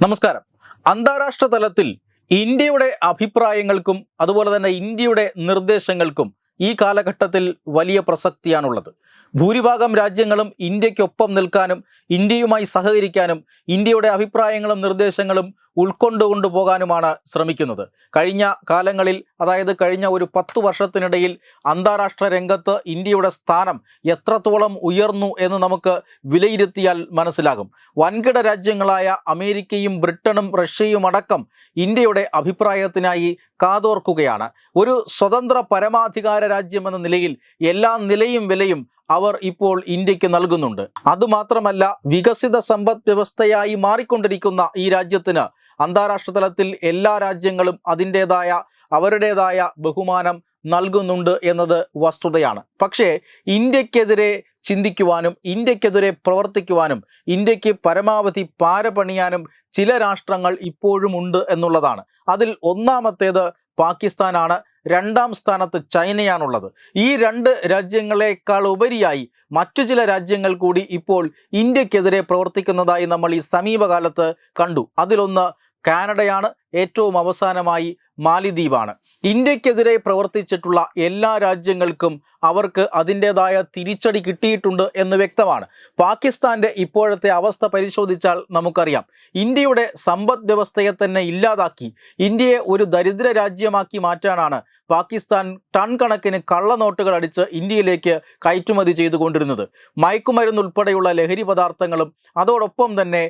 നമസ്കാരം. അന്താരാഷ്ട്ര തലത്തിൽ ഇന്ത്യയുടെ അഭിപ്രായങ്ങൾക്കും അതുപോലെ തന്നെ ഇന്ത്യയുടെ നിർദ്ദേശങ്ങൾക്കും ഈ കാലഘട്ടത്തിൽ വലിയ പ്രസക്തിയാണുള്ളത്. ഭൂരിഭാഗം രാജ്യങ്ങളും ഇന്ത്യക്കൊപ്പം നിൽക്കാനും ഇന്ത്യയുമായി സഹകരിക്കാനും ഇന്ത്യയുടെ അഭിപ്രായങ്ങളും നിർദ്ദേശങ്ങളും ഉൾക്കൊണ്ടുകൊണ്ടു പോകാനുമാണ് ശ്രമിക്കുന്നത്. കഴിഞ്ഞ കാലങ്ങളിൽ അതായത് കഴിഞ്ഞ ഒരു പത്ത് വർഷത്തിനിടയിൽ അന്താരാഷ്ട്ര രംഗത്ത് ഇന്ത്യയുടെ സ്ഥാനം എത്രത്തോളം ഉയർന്നു എന്ന് നമുക്ക് വിലയിരുത്തിയാൽ മനസ്സിലാകും. വൻകിട രാജ്യങ്ങളായ അമേരിക്കയും ബ്രിട്ടനും റഷ്യയും അടക്കം ഇന്ത്യയുടെ അഭിപ്രായത്തിനായി കാതോർക്കുകയാണ്. ഒരു സ്വതന്ത്ര പരമാധികാര രാജ്യമെന്ന നിലയിൽ എല്ലാ നിലയും വിലയും അവർ ഇപ്പോൾ ഇന്ത്യയ്ക്ക് നൽകുന്നുണ്ട്. അതുമാത്രമല്ല വികസിത സമ്പദ് വ്യവസ്ഥയായി മാറിക്കൊണ്ടിരിക്കുന്ന ഈ രാജ്യത്തിന് അന്താരാഷ്ട്ര തലത്തിൽ എല്ലാ രാജ്യങ്ങളും അതിന്റെതായ അവരുടേതായ ബഹുമാനം നൽകുന്നുണ്ട് എന്നത് വസ്തുതയാണ്. പക്ഷേ ഇന്ത്യക്കെതിരെ ചിന്തിക്കുവാനും ഇന്ത്യക്കെതിരെ പ്രവർത്തിക്കുവാനും ഇന്ത്യയ്ക്ക് പരമാവധി പാരപണിയാനും ചില രാഷ്ട്രങ്ങൾ ഇപ്പോഴും ഉണ്ട് എന്നുള്ളതാണ്. അതിൽ ഒന്നാമത്തേത് പാകിസ്ഥാനാണ്. രണ്ടാം സ്ഥാനത്ത് ചൈനയാണുള്ളത്. ഈ രണ്ട് രാജ്യങ്ങളെക്കാൾ ഉപരിയായി മറ്റു ചില രാജ്യങ്ങൾ കൂടി ഇപ്പോൾ ഇന്ത്യക്കെതിരെ പ്രവർത്തിക്കുന്നതായി നമ്മൾ ഈ സമീപകാലത്ത് കണ്ടു. അതിലൊന്ന് കാനഡയാണ്. ഏറ്റവും അവസാനമായി മാലിദ്വീപാണ്. ഇന്ത്യക്കെതിരെ പ്രവർത്തിച്ചിട്ടുള്ള എല്ലാ രാജ്യങ്ങൾക്കും അവർക്ക് അതിന്റെതായ തിരിച്ചടി കിട്ടിയിട്ടുണ്ട് എന്ന് വ്യക്തമാണ്. പാകിസ്ഥാന്റെ ഇപ്പോഴത്തെ അവസ്ഥ പരിശോധിച്ചാൽ നമുക്കറിയാം. ഇന്ത്യയുടെ സമ്പദ് വ്യവസ്ഥയെ തന്നെ ഇല്ലാതാക്കി. ഇന്ത്യയെ ഒരു ദരിദ്ര രാജ്യമാക്കി മാറ്റാനാണ് പാകിസ്ഥാൻ ടൺ കണക്കിന് കള്ളനോട്ടുകൾ അടിച്ച് ഇന്ത്യയിലേക്ക് കയറ്റുമതി ചെയ്തുകൊണ്ടിരുന്നത്. മയക്കുമരുന്ന് ഉൾപ്പെടെയുള്ള ലഹരി പദാർത്ഥങ്ങളും അതോടൊപ്പം തന്നെ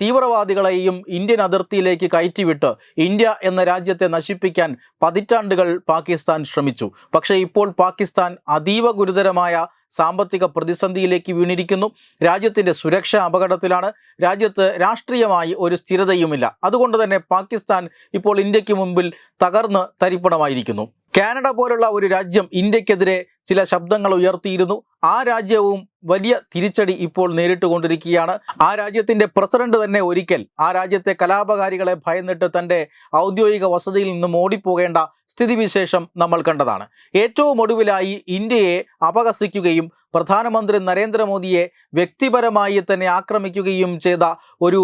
തീവ്രവാദികളെയും ഇന്ത്യൻ അതിർത്തിയിലേക്ക് കയറ്റിവിട്ട് ഇന്ത്യ എന്ന രാജ്യത്തെ നശിപ്പിക്കാൻ പതിറ്റാണ്ടുകൾ പാകിസ്ഥാൻ ശ്രമിച്ചു. പക്ഷേ ഇപ്പോൾ പാകിസ്ഥാൻ അതീവ ഗുരുതരമായ സാമ്പത്തിക പ്രതിസന്ധിയിലേക്ക് വീണിരിക്കുന്നു. രാജ്യത്തിന്റെ സുരക്ഷ അപകടത്തിലാണ്. രാജ്യത്ത് രാഷ്ട്രീയമായി ഒരു സ്ഥിരതയുമില്ല. അതുകൊണ്ട് തന്നെ പാകിസ്ഥാൻ ഇപ്പോൾ ഇന്ത്യയ്ക്ക് മുമ്പിൽ തകർന്ന് തരിപ്പണമായിരിക്കുന്നു. കാനഡ പോലുള്ള ഒരു രാജ്യം ഇന്ത്യക്കെതിരെ ചില ശബ്ദങ്ങൾ ഉയർത്തിയിരുന്നു. ആ രാജ്യവും വലിയ തിരിച്ചടി ഇപ്പോൾ നേരിട്ടുകൊണ്ടിരിക്കുകയാണ്. ആ രാജ്യത്തിന്റെ പ്രസിഡന്റ് തന്നെ ഒരിക്കൽ ആ രാജ്യത്തെ കലാപകാരികളെ ഭയന്നിട്ട് തന്റെ ഔദ്യോഗിക വസതിയിൽ നിന്നും ഓടിപ്പോകേണ്ട സ്ഥിതിവിശേഷം നമ്മൾ കണ്ടതാണ്. ഏറ്റവും ഒടുവിലായി ഇന്ത്യയെ അപഹസിക്കുകയും പ്രധാനമന്ത്രി നരേന്ദ്രമോദിയെ വ്യക്തിപരമായി തന്നെ ആക്രമിക്കുകയും ചെയ്ത ഒരു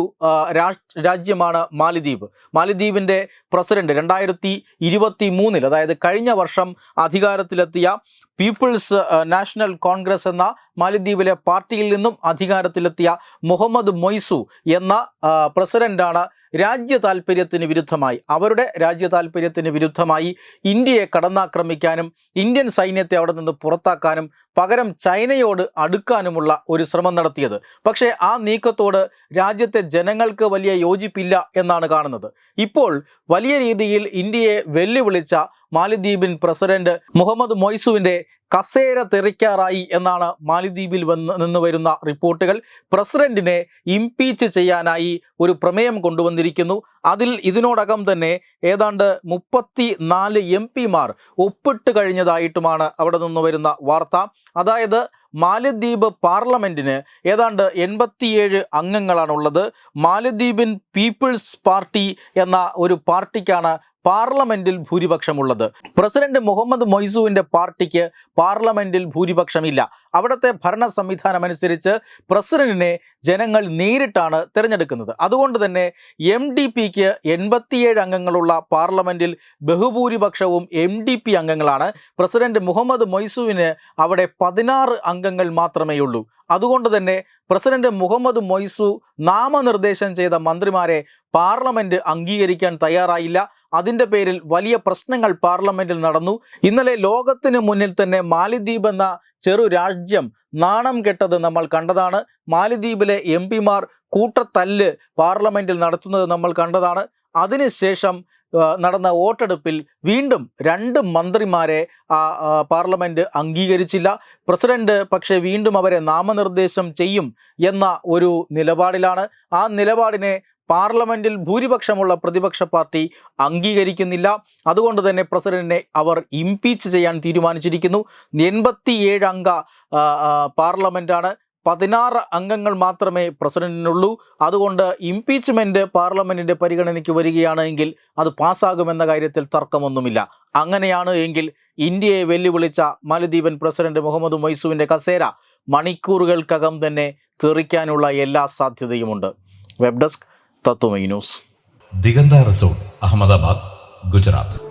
രാജ്യമാണ് മാലിദ്വീപ്. മാലിദ്വീപിന്റെ പ്രസിഡന്റ് രണ്ടായിരത്തി ഇരുപത്തി മൂന്നിൽ അതായത് കഴിഞ്ഞ വർഷം അധികാരത്തിലെത്തിയ പീപ്പിൾസ് നാഷണൽ കോൺഗ്രസ് എന്ന മാലിദ്വീപിലെ പാർട്ടിയിൽ നിന്നും അധികാരത്തിലെത്തിയ മുഹമ്മദ് മൊയ്സു എന്ന പ്രസിഡന്റാണ് രാജ്യ താല്പര്യത്തിന് വിരുദ്ധമായി. അവരുടെ രാജ്യ താല്പര്യത്തിന് വിരുദ്ധമായി ഇന്ത്യയെ കടന്നാക്രമിക്കാനും ഇന്ത്യൻ സൈന്യത്തെ അവിടെ നിന്ന് പുറത്താക്കാനും പകരം ചൈനയോട് അടുക്കാനുമുള്ള ഒരു ശ്രമം നടത്തിയത്. പക്ഷേ ആ നീക്കത്തോട് രാജ്യത്തെ ജനങ്ങൾക്ക് വലിയ യോജിപ്പില്ല എന്നാണ് കാണുന്നത്. ഇപ്പോൾ വലിയ രീതിയിൽ ഇന്ത്യയെ വെല്ലുവിളിച്ച മാലിദ്വീപിൻ പ്രസിഡന്റ് മുഹമ്മദ് മൊയ്സുവിന്റെ കസേര തെറിക്കാറായി എന്നാണ് മാലിദ്വീപിൽ വന്ന് നിന്ന് വരുന്ന റിപ്പോർട്ടുകൾ. പ്രസിഡന്റിനെ ഇംപീച്ച് ചെയ്യാനായി ഒരു പ്രമേയം കൊണ്ടുവന്നിരിക്കുന്നു. അതിൽ ഇതിനോടകം തന്നെ ഏതാണ്ട് മുപ്പത്തി നാല് എം പിമാർ ഒപ്പിട്ട് കഴിഞ്ഞതായിട്ടുമാണ് അവിടെ നിന്ന് വരുന്ന വാർത്ത. അതായത് മാലദ്വീപ് പാർലമെന്റിന് ഏതാണ്ട് എൺപത്തിയേഴ് അംഗങ്ങളാണുള്ളത്. മാലദ്വീപിൻ പീപ്പിൾസ് പാർട്ടി എന്ന ഒരു പാർട്ടിക്കാണ് പാർലമെന്റിൽ ഭൂരിപക്ഷമുള്ളത്. പ്രസിഡന്റ് മുഹമ്മദ് മൊയ്സുവിന്റെ പാർട്ടിക്ക് പാർലമെന്റിൽ ഭൂരിപക്ഷമില്ല. അവിടുത്തെ ഭരണ സംവിധാനം അനുസരിച്ച് പ്രസിഡന്റിനെ ജനങ്ങൾ നേരിട്ടാണ് തിരഞ്ഞെടുക്കുന്നത്. അതുകൊണ്ട് തന്നെ എം ഡി പിക്ക് എൺപത്തിയേഴ് അംഗങ്ങളുള്ള പാർലമെന്റിൽ ബഹുഭൂരിപക്ഷവും എം ഡി പി അംഗങ്ങളാണ്. പ്രസിഡന്റ് മുഹമ്മദ് മൊയ്സുവിന് അവിടെ പതിനാറ് അംഗങ്ങൾ മാത്രമേ ഉള്ളൂ അതുകൊണ്ട് തന്നെ പ്രസിഡന്റ് മുഹമ്മദ് മൊയ്സു നാമനിർദ്ദേശം ചെയ്ത മന്ത്രിമാരെ പാർലമെന്റ് അംഗീകരിക്കാൻ തയ്യാറായില്ല. അതിന്റെ പേരിൽ വലിയ പ്രശ്നങ്ങൾ പാർലമെന്റിൽ നടന്നു. ഇന്നലെ ലോകത്തിന് മുന്നിൽ തന്നെ മാലിദ്വീപ് എന്ന ചെറു രാജ്യം നാണം കെട്ടത് നമ്മൾ കണ്ടതാണ്. മാലിദ്വീപിലെ എം പിമാർ കൂട്ടത്തല്ല് പാർലമെന്റിൽ നടത്തുന്നത് നമ്മൾ കണ്ടതാണ്. അതിനുശേഷം നടന്ന വോട്ടെടുപ്പിൽ വീണ്ടും രണ്ട് മന്ത്രിമാരെ പാർലമെന്റ് അംഗീകരിച്ചില്ല. പ്രസിഡന്റ് പക്ഷേ വീണ്ടും അവരെ നാമനിർദ്ദേശം ചെയ്യും എന്ന ഒരു നിലപാടിലാണ്. ആ നിലപാടിനെ പാർലമെന്റിൽ ഭൂരിപക്ഷമുള്ള പ്രതിപക്ഷ പാർട്ടി അംഗീകരിക്കുന്നില്ല. അതുകൊണ്ട് തന്നെ പ്രസിഡന്റിനെ അവർ ഇംപീച്ച് ചെയ്യാൻ തീരുമാനിച്ചിരിക്കുന്നു. എൺപത്തിയേഴ് അംഗ പാർലമെന്റാണ്. പതിനാറ് അംഗങ്ങൾ മാത്രമേ പ്രസിഡന്റിനുള്ളൂ. അതുകൊണ്ട് ഇംപീച്ച്മെന്റ് പാർലമെന്റിന്റെ പരിഗണനയ്ക്ക് വരികയാണെങ്കിൽ അത് പാസ്സാകുമെന്ന കാര്യത്തിൽ തർക്കമൊന്നുമില്ല. അങ്ങനെയാണ് എങ്കിൽ ഇന്ത്യയെ വെല്ലുവിളിച്ച മാലദ്വീപൻ പ്രസിഡന്റ് മുഹമ്മദ് മൊയ്സുവിന്റെ കസേര മണിക്കൂറുകൾക്കകം തന്നെ തെറിക്കാനുള്ള എല്ലാ സാധ്യതയുമുണ്ട്. Web desk Tattvamayi news Diganta resort Ahmedabad Gujarat